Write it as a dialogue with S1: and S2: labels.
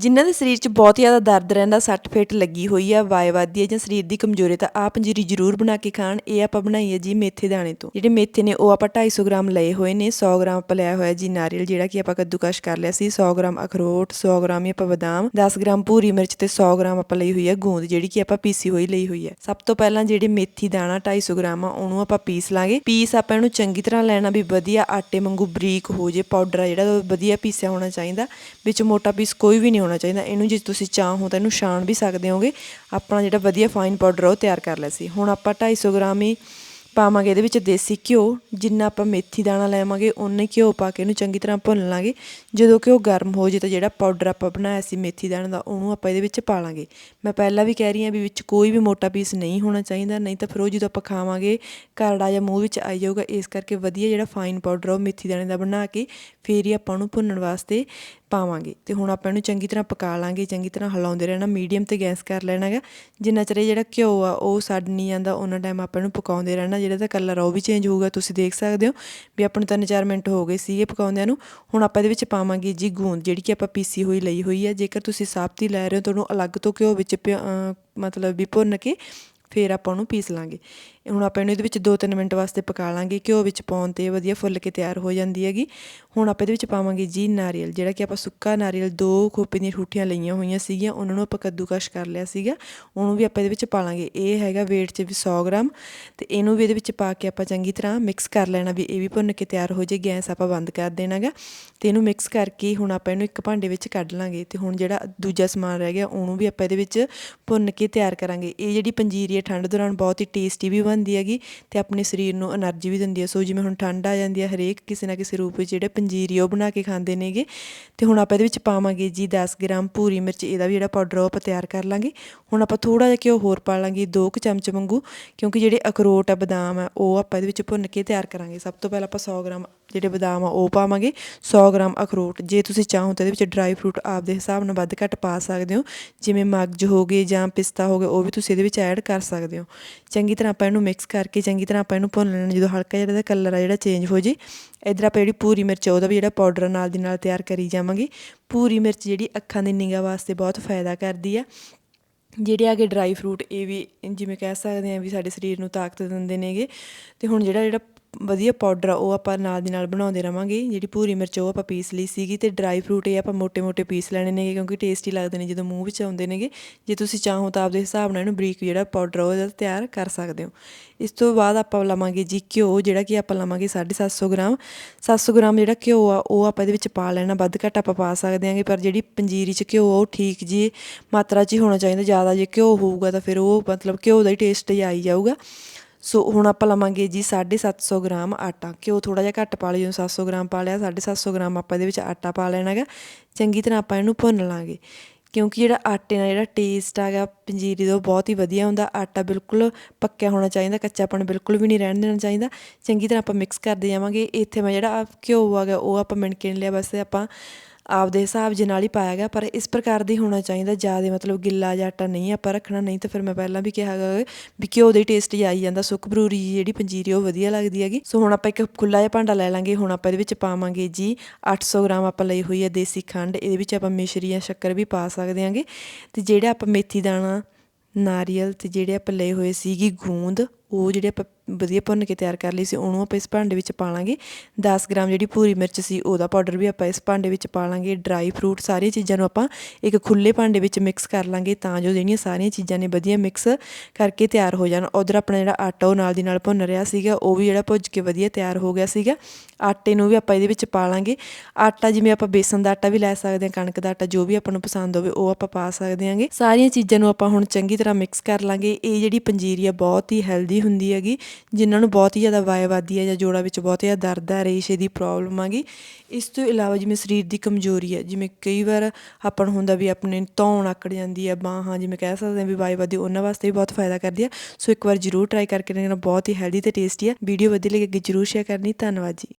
S1: ਜਿਨ੍ਹਾਂ ਦੇ ਸਰੀਰ 'ਚ ਬਹੁਤ ਜ਼ਿਆਦਾ ਦਰਦ ਰਹਿੰਦਾ, ਸੱਟ ਫੇਟ ਲੱਗੀ ਹੋਈ ਆ, ਵਾਏ ਵੱਧਦੀ ਹੈ ਜਾਂ ਸਰੀਰ ਦੀ ਕਮਜ਼ੋਰੀ ਤਾਂ ਆਹ ਪੰਜੀਰੀ ਜ਼ਰੂਰ ਬਣਾ ਕੇ ਖਾਣ। ਇਹ ਆਪਾਂ ਬਣਾਈ ਹੈ ਜੀ ਮੇਥੇ ਦਾਣੇ ਤੋਂ। ਜਿਹੜੇ ਮੇਥੇ ਨੇ, ਉਹ ਆਪਾਂ 250 ਗ੍ਰਾਮ ਲਏ ਹੋਏ ਨੇ। 100 ਗ੍ਰਾਮ ਆਪਾਂ ਲਿਆ ਹੋਇਆ ਜੀ ਨਾਰੀਅਲ, ਜਿਹੜਾ ਕਿ ਆਪਾਂ ਕੱਦੂਕਸ਼ ਕਰ ਲਿਆ ਸੀ। 100 ਗ੍ਰਾਮ ਅਖਰੋਟ 100 ਗ੍ਰਾਮ ਹੀ ਆਪਾਂ ਬਦਾਮ 10 ਗ੍ਰਾਮ ਭੂਰੀ ਮਿਰਚ ਤੇ 100 ਗ੍ਰਾਮ ਆਪਾਂ ਲਈ ਹੋਈ ਹੈ ਗੂੰਦ, ਜਿਹੜੀ ਕਿ ਆਪਾਂ ਪੀਸੀ ਹੋਈ ਲਈ ਹੋਈ ਹੈ ਸਭ ਤੋਂ ਪਹਿਲਾਂ ਜਿਹੜੇ ਮੇਥੀ ਦਾਣਾ 250 ਗ੍ਰਾਮ ਆ, ਉਹਨੂੰ ਆਪਾਂ ਪੀਸ ਲਾਂਗੇ। ਪੀਸ ਆਪਾਂ ਇਹਨੂੰ ਚੰਗੀ ਤਰ੍ਹਾਂ ਲੈਣਾ ਵੀ ਵਧੀਆ, ਆਟੇ ਵਾਂਗੂ ਬਰੀਕ ਹੋ ਜੇ, ਪਾਊਡਰ ਆ ਜਿਹੜਾ, ਉਹ ਵਧੀਆ ਪੀਸਿਆ ਹੋਣਾ ਚਾਹੀਦਾ। ਵਿੱਚ ਮੋਟਾ ਪੀਸ ਕੋਈ ਵੀ ਨਹੀਂ ਹੋਣਾ ਚਾਹੀਦਾ। ਇਹਨੂੰ ਜੇ ਤੁਸੀਂ ਚਾਹੋ ਤਾਂ ਇਹਨੂੰ ਛਾਣ ਵੀ ਸਕਦੇ ਹੋਗੇ। ਆਪਣਾ ਜਿਹੜਾ ਵਧੀਆ ਫਾਈਨ ਪਾਊਡਰ ਆ, ਉਹ ਤਿਆਰ ਕਰ ਲਿਆ ਸੀ। ਹੁਣ ਆਪਾਂ 250 ਗ੍ਰਾਮ ਹੀ ਪਾਵਾਂਗੇ। ਇਹਦੇ ਵਿੱਚ ਦੇਸੀ ਘਿਓ, ਜਿੰਨਾ ਆਪਾਂ ਮੇਥੀ ਦਾਣਾ ਲੈਵਾਂਗੇ ਉਨੇ ਘਿਓ ਪਾ ਕੇ ਇਹਨੂੰ ਚੰਗੀ ਤਰ੍ਹਾਂ ਭੁੰਨ ਲਾਂਗੇ। ਜਦੋਂ ਘਿਓ ਗਰਮ ਹੋ ਜੇ ਤਾਂ ਜਿਹੜਾ ਪਾਊਡਰ ਆਪਾਂ ਬਣਾਇਆ ਸੀ ਮੇਥੀ ਦਾਣੇ ਦਾ, ਉਹਨੂੰ ਆਪਾਂ ਇਹਦੇ ਵਿੱਚ ਪਾ ਲਾਂਗੇ। ਮੈਂ ਪਹਿਲਾਂ ਵੀ ਕਹਿ ਰਹੀ ਹਾਂ ਵੀ ਵਿੱਚ ਕੋਈ ਵੀ ਮੋਟਾ ਪੀਸ ਨਹੀਂ ਹੋਣਾ ਚਾਹੀਦਾ, ਨਹੀਂ ਤਾਂ ਫਿਰ ਉਹ ਜਦੋਂ ਆਪਾਂ ਖਾਵਾਂਗੇ ਕਰੜਾ ਜਾਂ ਮੂੰਹ ਵਿੱਚ ਆਈ ਜਾਊਗਾ। ਇਸ ਕਰਕੇ ਵਧੀਆ ਜਿਹੜਾ ਫਾਈਨ ਪਾਊਡਰ ਆ, ਉਹ ਮੇਥੀ ਦਾਣੇ ਦਾ ਬਣਾ ਕੇ ਫੇਰ ਹੀ ਆਪਾਂ ਉਹਨੂੰ ਭੁੰਨਣ ਵਾਸਤੇ ਪਾਵਾਂਗੇ ਤੇ ਹੁਣ ਆਪਾਂ ਇਹਨੂੰ ਚੰਗੀ ਤਰ੍ਹਾਂ ਪਕਾ ਲਾਂਗੇ, ਚੰਗੀ ਤਰ੍ਹਾਂ ਹਿਲਾਉਂਦੇ ਰਹਿਣਾ ਮੀਡੀਅਮ ਤੇ ਗੈਸ ਕਰ ਲੈਣਾ ਹੈਗਾ ਜਿੰਨਾ ਚਿਰ ਇਹ ਜਿਹੜਾ ਘਿਓ ਆ, ਉਹ ਸੜ ਨਹੀਂ ਜਾਂਦਾ ਉਹਨਾਂ ਟਾਈਮ ਆਪਾਂ ਇਹਨੂੰ ਪਕਾਉਂਦੇ ਰਹਿਣਾ। ਜਿਹੜਾ ਤਾਂ ਕਲਰ ਆ, ਉਹ ਵੀ ਚੇਂਜ ਹੋਊਗਾ, ਤੁਸੀਂ ਦੇਖ ਸਕਦੇ ਹੋ ਵੀ ਆਪਾਂ ਨੂੰ ਤਿੰਨ ਚਾਰ ਮਿੰਟ ਹੋ ਗਏ ਸੀਗੇ ਪਕਾਉਂਦਿਆਂ ਨੂੰ। ਹੁਣ ਆਪਾਂ ਇਹਦੇ ਵਿੱਚ ਪਾਵਾਂਗੇ ਜੀ ਗੂੰਦ, ਜਿਹੜੀ ਕਿ ਆਪਾਂ ਪੀਸੀ ਹੋਈ, ਲਈ ਹੋਈ ਹੈ ਜੇਕਰ ਤੁਸੀਂ ਸਾਬਤੀ ਲੈ ਰਹੇ ਹੋ ਤੁਹਾਨੂੰ ਅਲੱਗ ਤੋਂ ਘਿਓ ਵਿੱਚ ਭਿਉ- ਮਤਲਬ ਵੀ ਭੁੰਨ ਕੇ ਫਿਰ ਆਪਾਂ ਉਹਨੂੰ ਪੀਸ ਲਾਂਗੇ। ਹੁਣ ਆਪਾਂ ਇਹਨੂੰ ਇਹਦੇ ਵਿੱਚ 2-3 ਮਿੰਟ ਵਾਸਤੇ ਪਕਾ ਲਾਂਗੇ, ਘਿਓ ਵਿੱਚ ਪਾਉਣ ਤੇ ਵਧੀਆ ਫੁੱਲ ਕੇ ਤਿਆਰ ਹੋ ਜਾਂਦੀ ਹੈਗੀ। ਹੁਣ ਆਪਾਂ ਇਹਦੇ ਵਿੱਚ ਪਾਵਾਂਗੇ ਜੀ ਨਾਰੀਅਲ, ਜਿਹੜਾ ਕਿ ਆਪਾਂ ਸੁੱਕਾ ਨਾਰੀਅਲ ਦੋ ਖੋਪੇ ਦੀਆਂ ਠੂਠੀਆਂ ਲਈਆਂ ਹੋਈਆਂ ਸੀਗੀਆਂ, ਉਹਨਾਂ ਨੂੰ ਆਪਾਂ ਕੱਦੂਕਸ਼ ਕਰ ਲਿਆ ਸੀਗਾ। ਉਹਨੂੰ ਵੀ ਆਪਾਂ ਇਹਦੇ ਵਿੱਚ ਪਾ ਲਾਂਗੇ। ਇਹ ਹੈਗਾ weight 'ਚ ਵੀ 100 ਗ੍ਰਾਮ। ਤੇ ਇਹਨੂੰ ਵੀ ਇਹਦੇ ਵਿੱਚ ਪਾ ਕੇ ਆਪਾਂ ਚੰਗੀ ਤਰ੍ਹਾਂ ਮਿਕਸ ਕਰ ਲੈਣਾ ਵੀ ਇਹ ਵੀ ਭੁੰਨ ਕੇ ਤਿਆਰ ਹੋ ਜੇ, ਗੈਸ ਆਪਾਂ ਬੰਦ ਕਰ ਦੇਣਾਗਾ। ਤੇ ਇਹਨੂੰ ਮਿਕਸ ਕਰਕੇ ਹੁਣ ਆਪਾਂ ਇਹਨੂੰ ਇੱਕ ਭਾਂਡੇ ਵਿੱਚ ਕੱਢ ਲਾਂਗੇ। ਤੇ ਹੁਣ ਜਿਹੜਾ ਦੂਜਾ ਸਮਾਨ ਰਹਿ ਗਿਆ, ਉਹਨੂੰ ਵੀ ਆਪਾਂ ਇਹਦੇ ਵਿੱਚ ਭੁੰਨ ਕੇ ਤਿਆਰ ਕਰਾਂਗੇ। ਇਹ ਜਿਹੜੀ ਪੰਜੀਰੀ ਹੈ, ਠੰਡ ਦੌਰਾਨ ਬਹੁਤ ਹੀ ਟੇਸਟੀ ਵੀ ਬਣਦੀ ਹੈਗੀ ਤੇ ਆਪਣੇ ਸਰੀਰ ਨੂੰ એનર્ਜੀ ਵੀ ਦਿੰਦੀ ਹੈ। ਸੋ ਜਿਵੇਂ ਹੁਣ ਠੰਡ ਆ ਜਾਂਦੀ ਹੈ ਹਰੇਕ ਕਿਸੇ ਨਾ ਕਿਸੇ ਰੂਪ ਵਿੱਚ ਜਿਹੜੇ ਪੰਜੀਰੀ ਉਹ ਬਣਾ ਕੇ ਖਾਂਦੇ ਨੇਗੇ। ਤੇ ਹੁਣ ਆਪਾਂ ਇਹਦੇ ਵਿੱਚ ਪਾਵਾਂਗੇ ਜੀ 10 ਗ੍ਰਾਮ ਪੂਰੀ ਮਿਰਚ, ਇਹਦਾ ਵੀ ਜਿਹੜਾ ਪਾਊਡਰ ਉਹ ਆਪਾਂ ਤਿਆਰ ਕਰ ਲਾਂਗੇ। ਹੁਣ ਆਪਾਂ ਥੋੜਾ ਜਿਹਾ ਕਿ ਉਹ ਹੋਰ ਪਾ ਲਾਂਗੇ 2 ਕੁ ਚਮਚ ਵਾਂਗੂ, ਕਿਉਂਕਿ ਜਿਹੜੇ ਅਖਰੋਟ ਆ, ਬਦਾਮ ਆ, ਉਹ ਆਪਾਂ ਇਹਦੇ ਵਿੱਚ ਭੁੰਨ ਕੇ ਤਿਆਰ ਕਰਾਂਗੇ। ਸਭ ਤੋਂ ਪਹਿਲਾਂ ਆਪਾਂ 100 ਗ੍ਰਾਮ ਜਿਹੜੇ ਬਦਾਮ ਆ, ਉਹ ਪਾਵਾਂਗੇ। 100 ਗ੍ਰਾਮ ਅਖਰੋਟ, ਜੇ ਤੁਸੀਂ ਚਾਹੋ ਤਾਂ ਇਹਦੇ ਵਿੱਚ ਡਰਾਈ ਫਰੂਟ ਆਪਦੇ ਹਿਸਾਬ ਨਾਲ ਵੱਧ ਘੱਟ ਪਾ ਸਕਦੇ ਹੋ। ਜਿਵੇਂ ਮਗਜ ਹੋ ਗਏ ਜਾਂ ਪਿਸਤਾ ਹੋ ਗਿਆ, ਉਹ ਵੀ ਤੁਸੀਂ ਇਹਦੇ ਵਿੱਚ ਐਡ ਕਰ ਸਕਦੇ ਹੋ। ਚੰਗੀ ਤਰ੍ਹਾਂ ਆਪਾਂ ਇਹਨੂੰ ਮਿਕਸ ਕਰਕੇ ਚੰਗੀ ਤਰ੍ਹਾਂ ਆਪਾਂ ਇਹਨੂੰ ਭੁੰਨ ਲੈਣਾ, ਜਦੋਂ ਹਲਕਾ ਜਿਹੜਾ ਇਹਦਾ ਕਲਰ ਆ ਜਿਹੜਾ ਚੇਂਜ ਹੋ ਜੇ, ਇਧਰ ਆਪਾਂ ਜਿਹੜੀ ਪੂਰੀ ਮਿਰਚ ਆ, ਉਹਦਾ ਵੀ ਜਿਹੜਾ ਪਾਊਡਰ ਨਾਲ ਦੀ ਨਾਲ ਤਿਆਰ ਕਰੀ ਜਾਵਾਂਗੇ। ਪੂਰੀ ਮਿਰਚ ਜਿਹੜੀ ਅੱਖਾਂ ਦੀ ਨਿਗਾਹ ਵਾਸਤੇ ਬਹੁਤ ਫਾਇਦਾ ਕਰਦੀ ਆ। ਜਿਹੜੇ ਆਗੇ ਡਰਾਈ ਫਰੂਟ ਇਹ ਵੀ ਜਿਵੇਂ ਕਹਿ ਸਕਦੇ ਆ ਵੀ ਸਾਡੇ ਸਰੀਰ ਨੂੰ ਤਾਕਤ ਦਿੰਦੇ ਨੇਗੇ। ਤੇ ਹੁਣ ਜਿਹੜਾ ਜਿਹੜਾ ਵਧੀਆ ਪਾਊਡਰ ਆ, ਉਹ ਆਪਾਂ ਨਾਲ ਦੀ ਨਾਲ ਬਣਾਉਂਦੇ ਰਵਾਂਗੇ। ਜਿਹੜੀ ਭੂਰੀ ਮਿਰਚ ਉਹ ਆਪਾਂ ਪੀਸ ਲਈ ਸੀਗੀ ਤੇ ਡਰਾਈ ਫਰੂਟ ਇਹ ਆਪਾਂ ਮੋٹੇ-ਮੋਟੇ ਪੀਸ ਲੈਣੇ ਨੇ ਕਿਉਂਕਿ ਟੇਸਟੀ ਲੱਗਦੇ ਨੇ ਜਦੋਂ ਮੂੰਹ ਵਿੱਚ ਆਉਂਦੇ ਨੇਗੇ। ਜੇ ਤੁਸੀਂ ਚਾਹੋ ਤਾਂ ਆਪਦੇ ਹਿਸਾਬ ਨਾਲ ਇਹਨੂੰ ਬਰੀਕ ਜਿਹੜਾ ਪਾਊਡਰ ਉਹ ਤਿਆਰ ਕਰ ਸਕਦੇ ਹੋ। ਇਸ ਤੋਂ ਬਾਅਦ ਆਪਾਂ ਲਵਾਂਗੇ ਜੀ ਘਿਓ, ਜਿਹੜਾ ਕਿ ਆਪਾਂ ਲਵਾਂਗੇ 750 ਗ੍ਰਾਮ। 700 ਗ੍ਰਾਮ ਜਿਹੜਾ ਘਿਓ ਆ, ਉਹ ਆਪਾਂ ਇਹਦੇ ਵਿੱਚ ਪਾ ਲੈਣਾ, ਵੱਧ ਘੱਟ ਆਪਾਂ ਪਾ ਸਕਦੇ ਆਂਗੇ ਪਰ ਜਿਹੜੀ ਪੰਜੀਰੀ ਚ ਘਿਓ ਉਹ ਠੀਕ ਜੀ ਮਾਤਰਾ ਚ ਹੀ ਹੋਣਾ ਚਾਹੀਦਾ। ਜ਼ਿਆਦਾ ਜੇ ਘਿਓ ਹੋਊਗਾ ਤਾਂ ਫਿਰ ਉਹ ਮਤਲਬ ਘਿਓ ਦਾ ਹੀ ਟੇਸਟ ਹੀ ਆਈ ਜਾਊਗਾ। ਸੋ ਹੁਣ ਆਪਾਂ ਲਵਾਂਗੇ ਜੀ 750 ਗ੍ਰਾਮ ਆਟਾ। ਘਿਓ ਥੋੜਾ ਜਿਹਾ ਘੱਟ ਪਾ ਲਿਓ 700 ਗ੍ਰਾਮ ਪਾ ਲਿਆ 750 ਗ੍ਰਾਮ ਆਪਾਂ ਇਹਦੇ ਵਿੱਚ ਆਟਾ ਪਾ ਲੈਣਾ ਹੈਗਾ ਚੰਗੀ ਤਰ੍ਹਾਂ ਆਪਾਂ ਇਹਨੂੰ ਭੁੰਨ ਲਾਂਗੇ। ਕਿਉਂਕਿ ਜਿਹੜਾ ਆਟੇ ਨਾਲ ਜਿਹੜਾ ਟੇਸਟ ਆਗਾ ਪੰਜੀਰੀ ਦਾ ਉਹ ਬਹੁਤ ਹੀ ਵਧੀਆ ਹੁੰਦਾ। ਆਟਾ ਬਿਲਕੁਲ ਪੱਕਿਆ ਹੋਣਾ ਚਾਹੀਦਾ, ਕੱਚਾਪਣ ਬਿਲਕੁਲ ਵੀ ਨਹੀਂ ਰਹਿਣ ਦੇਣਾ ਚਾਹੀਦਾ। ਚੰਗੀ ਤਰ੍ਹਾਂ ਆਪਾਂ ਮਿਕਸ ਕਰਦੇ ਜਾਵਾਂਗੇ। ਇੱਥੇ ਮੈਂ ਜਿਹੜਾ ਘਿਓ ਆਗਾ ਉਹ ਆਪਾਂ ਮਿਣਕੇ ਨਹੀਂ ਲਿਆ ਬਸ ਆਪਾਂ ਆਪਦੇ ਹਿਸਾਬ ਦੇ ਨਾਲ ਹੀ ਪਾਇਆ ਗਿਆ, ਪਰ ਇਸ ਪ੍ਰਕਾਰ ਦੀ ਹੋਣਾ ਚਾਹੀਦਾ, ਜ਼ਿਆਦਾ ਮਤਲਬ ਗਿੱਲਾ ਜਾਂ ਆਟਾ ਨਹੀਂ ਆਪਾਂ ਰੱਖਣਾ, ਨਹੀਂ ਤਾਂ ਫਿਰ ਮੈਂ ਪਹਿਲਾਂ ਵੀ ਕਿਹਾ ਹੈਗਾ ਵੀ ਘਿਓ ਦੇ ਟੇਸਟ ਹੀ ਆਈ ਜਾਂਦਾ, ਸੁੱਕ ਬਰੂਰੀ ਜਿਹੜੀ ਪੰਜੀਰੀ ਉਹ ਵਧੀਆ ਲੱਗਦੀ ਹੈਗੀ। ਸੋ ਹੁਣ ਆਪਾਂ ਇੱਕ ਖੁੱਲਾ ਜਿਹਾ ਭਾਂਡਾ ਲੈ ਲਾਂਗੇ, ਹੁਣ ਆਪਾਂ ਇਹਦੇ ਵਿੱਚ ਪਾਵਾਂਗੇ ਜੀ 800 ਗ੍ਰਾਮ ਆਪਾਂ ਲਈ ਹੋਈ ਹੈ ਦੇਸੀ ਖੰਡ, ਇਹਦੇ ਵਿੱਚ ਆਪਾਂ ਮਿਸ਼ਰੀ ਜਾਂ ਸ਼ੱਕਰ ਵੀ ਪਾ ਸਕਦੇ ਹਾਂਗੇ। ਤੇ ਜਿਹੜਾ ਆਪਾਂ ਮੇਥੀ ਦਾਣਾ, ਨਾਰੀਅਲ ਤੇ ਜਿਹੜੇ ਆਪਾਂ ਲਏ ਹੋਏ ਸੀਗੀ ਗੂੰਦ ਉਹ ਜਿਹੜੇ ਆਪਾਂ ਵਧੀਆ ਭੁੰਨ ਕੇ ਤਿਆਰ ਕਰ ਲਈ ਸੀ, ਉਹਨੂੰ ਆਪਾਂ ਇਸ ਭਾਂਡੇ ਵਿੱਚ ਪਾ ਲਾਂਗੇ 10 ਗ੍ਰਾਮ ਜਿਹੜੀ ਭੂਰੀ ਮਿਰਚ ਸੀ, ਉਹਦਾ ਪਾਊਡਰ ਵੀ ਆਪਾਂ ਇਸ ਭਾਂਡੇ ਵਿੱਚ ਪਾ ਲਾਂਗੇ ਡਰਾਈ ਫਰੂਟ ਸਾਰੀਆਂ ਚੀਜ਼ਾਂ ਨੂੰ ਆਪਾਂ ਇੱਕ ਖੁੱਲੇ ਭਾਂਡੇ ਵਿੱਚ ਮਿਕਸ ਕਰ ਲਾਂਗੇ ਤਾਂ ਜੋ ਜਿਹੜੀਆਂ ਸਾਰੀਆਂ ਚੀਜ਼ਾਂ ਨੇ ਵਧੀਆ ਮਿਕਸ ਕਰਕੇ ਤਿਆਰ ਹੋ ਜਾਣ। ਉਧਰ ਆਪਣਾ ਜਿਹੜਾ ਆਟਾ ਉਹ ਨਾਲ ਦੀ ਨਾਲ ਭੁੰਨ ਰਿਹਾ ਸੀਗਾ, ਉਹ ਵੀ ਜਿਹੜਾ ਭੁੱਜ ਕੇ ਵਧੀਆ ਤਿਆਰ ਹੋ ਗਿਆ ਸੀਗਾ। ਆਟੇ ਨੂੰ ਵੀ ਆਪਾਂ ਇਹਦੇ ਵਿੱਚ ਪਾ ਲਾਂਗੇ ਆਟਾ ਜਿਵੇਂ ਆਪਾਂ ਬੇਸਨ ਦਾ ਆਟਾ ਵੀ ਲੈ ਸਕਦੇ ਹਾਂ, ਕਣਕ ਦਾ ਆਟਾ ਜੋ ਵੀ ਆਪਾਂ ਨੂੰ ਪਸੰਦ ਹੋਵੇ, ਉਹ ਆਪਾਂ ਪਾ ਸਕਦੇ ਹਾਂਗੇ। ਸਾਰੀਆਂ ਚੀਜ਼ਾਂ ਨੂੰ ਆਪਾਂ ਹੁਣ ਚੰਗੀ ਤਰ੍ਹਾਂ ਮਿਕਸ ਕਰ ਲਾਂਗੇ। ਇਹ ਜਿਹੜੀ ਪੰਜੀਰੀ ਆ, ਬਹੁਤ ਹੀ ਹੈਲਦੀ ਹੁੰਦੀ ਹੈਗੀ, ਜਿਨ੍ਹਾਂ ਨੂੰ ਬਹੁਤ ਹੀ ਜ਼ਿਆਦਾ ਵਾਏ ਵਾਦੀ ਹੈ ਜਾਂ ਜੋੜਾਂ ਵਿੱਚ ਬਹੁਤ ਜ਼ਿਆਦਾ ਦਰਦ ਹੈ, ਰੇਸ਼ੇ ਦੀ ਪ੍ਰੋਬਲਮ ਆਗੀ ਇਸ ਤੋਂ ਇਲਾਵਾ ਜਿਵੇਂ ਸਰੀਰ ਦੀ ਕਮਜ਼ੋਰੀ ਹੈ, ਜਿਵੇਂ ਕਈ ਵਾਰ ਆਪਾਂ ਨੂੰ ਹੁੰਦਾ ਵੀ ਆਪਣੇ ਧੌਣ ਆਕੜ ਜਾਂਦੀ ਹੈ, ਬਾਹਾਂ ਜਿਵੇਂ ਕਹਿ ਸਕਦੇ ਹਾਂ ਵੀ ਵਾਏ ਵਾਦੀ ਉਹਨਾਂ ਵਾਸਤੇ ਵੀ ਬਹੁਤ ਫਾਇਦਾ ਕਰਦੀ ਹੈ ਸੋ ਇੱਕ ਵਾਰ ਜ਼ਰੂਰ ਟਰਾਈ ਕਰਕੇ ਦੇਖਣਾ, ਬਹੁਤ ਹੀ ਹੈਲਦੀ ਤੇ ਟੇਸਟੀ ਹੈ ਵੀਡੀਓ ਵਧੀਆ ਲੱਗੇ, ਜ਼ਰੂਰ ਸ਼ੇਅਰ ਕਰਨੀ। ਧੰਨਵਾਦ ਜੀ।